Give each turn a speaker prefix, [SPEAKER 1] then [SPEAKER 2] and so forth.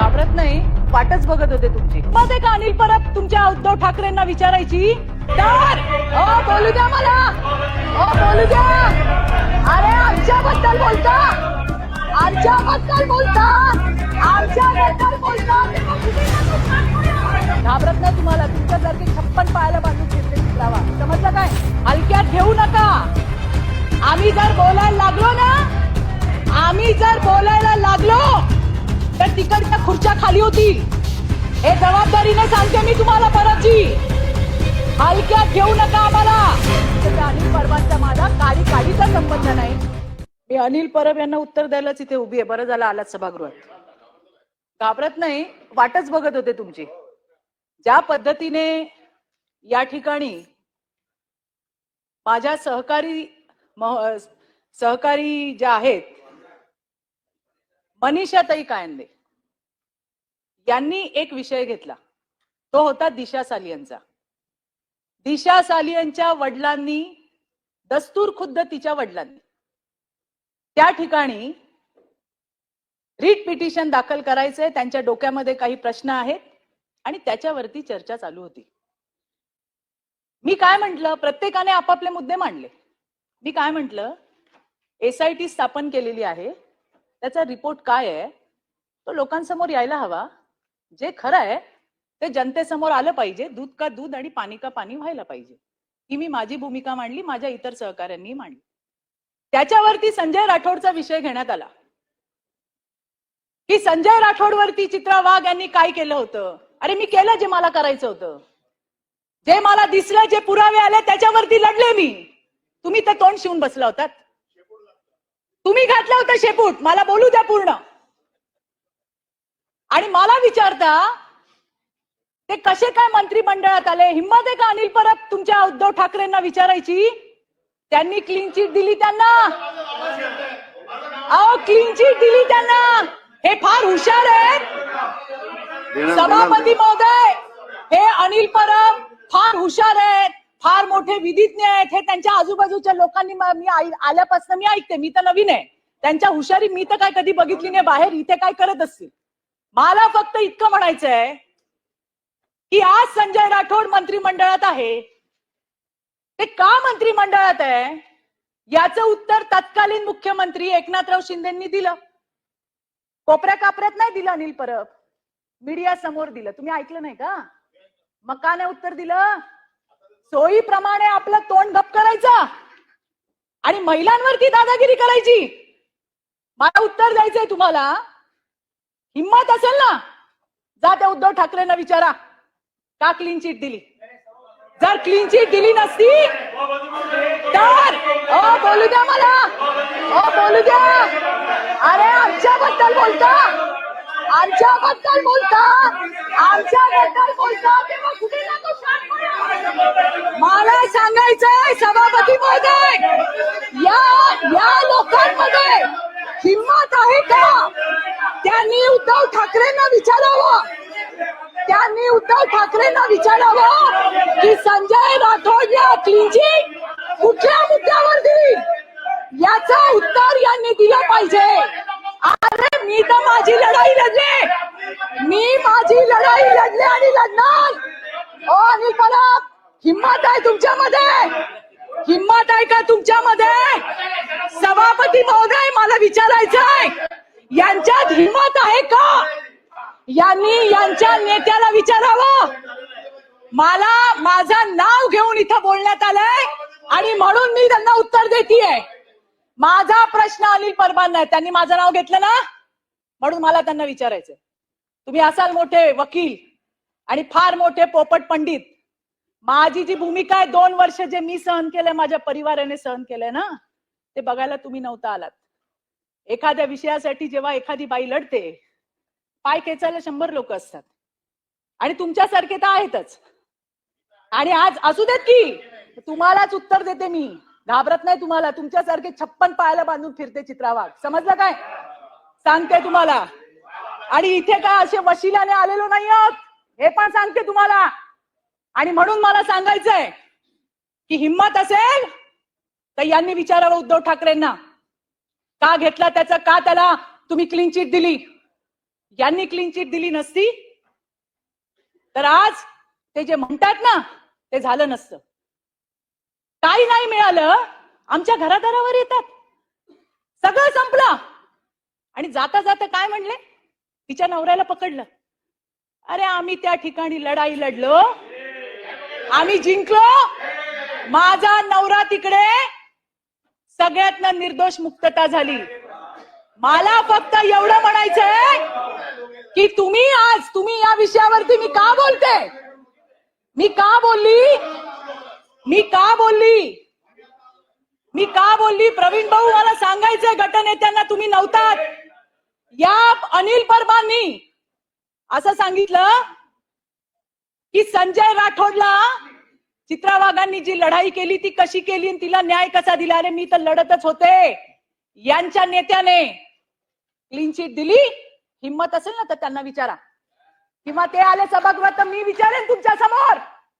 [SPEAKER 1] घाबरत नाही वाटच बघत होते तुमची. मग का अनिल परब तुमच्या उद्धव ठाकरेंना विचारायची? तर ओ बोलू द्या मला! ओ बोलू द्या! अरे आमच्याबद्दल बोलता! आमच्याबद्दल बोलता! आमच्याबद्दल बोलता! घाबरत नाही तुम्हाला? तुमच्यासारखे छप्पन पायाला बांधून घेतले लावा समजलं काय? हलक्यात घेऊ नका! आम्ही जर बोलायला लागलो ना आम्ही जर बोलायला लागलो तर तिकडच्या खुर्च्या खाली होतील. हे जबाबदारीने सांगते मी तुम्हाला परतची. हलक्यात घेऊ नका आम्हाला. अनिल परबांचा माझा काळी काळीचा संबंध नाही. मी अनिल परब यांना उत्तर द्यायलाच इथे उभी आहे. बरं झालं आलात सभागृहात. घाबरत नाही वाटच बघत होते तुमची. ज्या पद्धतीने या ठिकाणी माझ्या सहकारी मह- सहकारी ज्या आहेत मनीषाताई कायंदे यांनी एक विषय घेतला. तो होता दिशा सालियनचा दिशा सालियनच्या वडिलांनी दस्तूर खुद्द तिच्या वडिलांनी. त्या ठिकाणी रीट पिटिशन दाखल करायचंय त्यांच्या डोक्यामध्ये काही प्रश्न आहेत आणि त्याच्यावरती चर्चा चालू होती. मी काय म्हंटल? प्रत्येकाने आपापले मुद्दे मांडले. मी काय म्हंटल? एसआयटी स्थापन केलेली आहे. त्याचा रिपोर्ट काय आहे? तो लोकांसमोर यायला हवा. जे खरं आहे ते जनतेसमोर आलं पाहिजे. दूध का दूध आणि पाणी का पाणी व्हायला पाहिजे. ही मी माझी भूमिका मांडली माझ्या इतर सहकाऱ्यांनी मांडली. त्याच्यावरती संजय राठोडचा विषय घेण्यात आला. की संजय राठोडवरती चित्रा वाघ यांनी काय केलं होतं? अरे मी केलं जे मला करायचं होतं. जे मला दिसलं जे पुरावे आले त्याच्यावरती लढले मी. तुम्ही ते तोंड शिवून बसला होतात. तुम्ही घातलं होतं शेपूट. मला बोलू द्या पूर्ण. आणि मला विचारता ते कसे काय मंत्रिमंडळात आले? हिंमत आहे का अनिल परब तुमच्या उद्धव ठाकरेंना विचारायची? त्यांनी क्लीन चिट दिली त्यांना. अहो क्लीन चिट दिली त्यांना. हे फार हुशार आहेत. सभापती महोदय हे अनिल परब फार हुशार आहेत. फार मोठे विधिज्ञ आहेत हे त्यांच्या आजूबाजूच्या लोकांनी मी आल्यापासून मी ऐकते. मी तर नवीन आहे. त्यांच्या हुशारी मी तर काय कधी बघितली नाही. बाहेर इथे काय करत असतील? मला फक्त इतकं म्हणायचंय की आज संजय राठोड मंत्रिमंडळात आहे. ते का मंत्रिमंडळात आहे? याचं उत्तर तत्कालीन मुख्यमंत्री एकनाथराव शिंदेंनी दिलं. कोपऱ्या कापऱ्यात नाही दिलं अनिल परब. मीडिया समोर दिलं. तुम्ही ऐकलं नाही का? मग का नाही उत्तर दिलं? सोयीप्रमाणे आपलं तोंड गप करायचं आणि महिलांवरती दादागिरी करायची. मला उत्तर द्यायचंय तुम्हाला. हिंमत असेल ना? जा त्या उद्धव ठाकरेंना विचारा. का क्लीन चिट दिली? जर क्लीन चिट दिली नसती तर ओ बोलू द्या मला. ओ बोलू द्या. अरे आमच्याबद्दल बोलता. आमच्याबद्दल बोलता आमच्याबद्दल बोलता तेव्हा कुठे मला सांगायचंय सभापती महोदय या या लोकांमध्ये हिंमत आहे का? त्यांनी उद्धव ठाकरेंना विचारावं. त्यांनी उद्धव ठाकरेंना विचारावं की संजय राठोडला क्लीन कुठल्या मुद्द्यावर दिली याचं उत्तर यांनी दिलं पाहिजे. अरे मी तर माझी लढाई लढले. मी माझी लढाई लढले आणि लढणार. ओ अनिल परब हिंमत आहे तुमच्यामध्ये. हिंमत आहे का तुमच्यामध्ये? सभापती महोदय मला विचारायचंय यांच्यात हिंमत आहे का? यांनी यांच्या नेत्याला विचारावं. मला माझं नाव घेऊन इथं बोलण्यात आलंय आणि म्हणून मी त्यांना उत्तर देतीये. माझा प्रश्न अनिल परबांना आहे त्यांनी माझं नाव घेतलं ना? म्हणून मला त्यांना विचारायचंय. तुम्ही असाल मोठे वकील आणि फार मोठे पोपट पंडित. माझी जी भूमिका आहे दोन वर्ष जे मी सहन केलंय माझ्या परिवाराने सहन केलंय ना ते बघायला तुम्ही नव्हता आलात. एखाद्या विषयासाठी जेव्हा एखादी बाई लढते पाय खेचायला शंभर लोक असतात. आणि तुमच्यासारखे तर आहेतच. आणि आज असू देत की तुम्हालाच उत्तर देते मी. घाबरत नाही तुम्हाला. तुमच्यासारखे छप्पन पायाला बांधून फिरते चित्रावाघ. समजलं काय? सांगते तुम्हाला. आणि इथे काय असे वशिल्याने आलेलो नाही आहोत हे पण सांगते तुम्हाला. आणि म्हणून मला सांगायचंय की हिंमत असेल तर यांनी विचारावं उद्धव ठाकरेंना. का घेतला त्याचा? का त्याला तुम्ही क्लीन चिट दिली? यांनी क्लीन चिट दिली नसती? तर आज ते जे म्हणतात ना ते झालं नसतं. काही नाही मिळालं आमच्या घरादारावर येतात. सगळं संपलं. आणि जाता जाता काय म्हणले? तिच्या नवऱ्याला पकडलं. अरे आम्ही त्या ठिकाणी लढाई लढलो. आम्ही जिंकलो. माझा नवरा तिकडे. सगळ्यातनं निर्दोष मुक्तता झाली. मला फक्त एवढं म्हणायचंय की तुम्ही आज तुम्ही या विषयावरती मी का बोलते? मी का बोलली? मी का बोलली? मी का बोलली? प्रवीण भाऊ मला सांगायचंय गटनेत्यांना तुम्ही नव्हतात. या अनिल परबांनी असं सांगितलं की संजय राठोडला चित्रा वाघांनी जी लढाई केली ती कशी केली आणि तिला न्याय कसा दिला? अरे मी तर लढतच होते. यांच्या नेत्याने क्लीन चिट दिली. हिंमत असेल ना तर त्यांना विचारा. किंवा ते आले सभागृहात तर मी विचारेन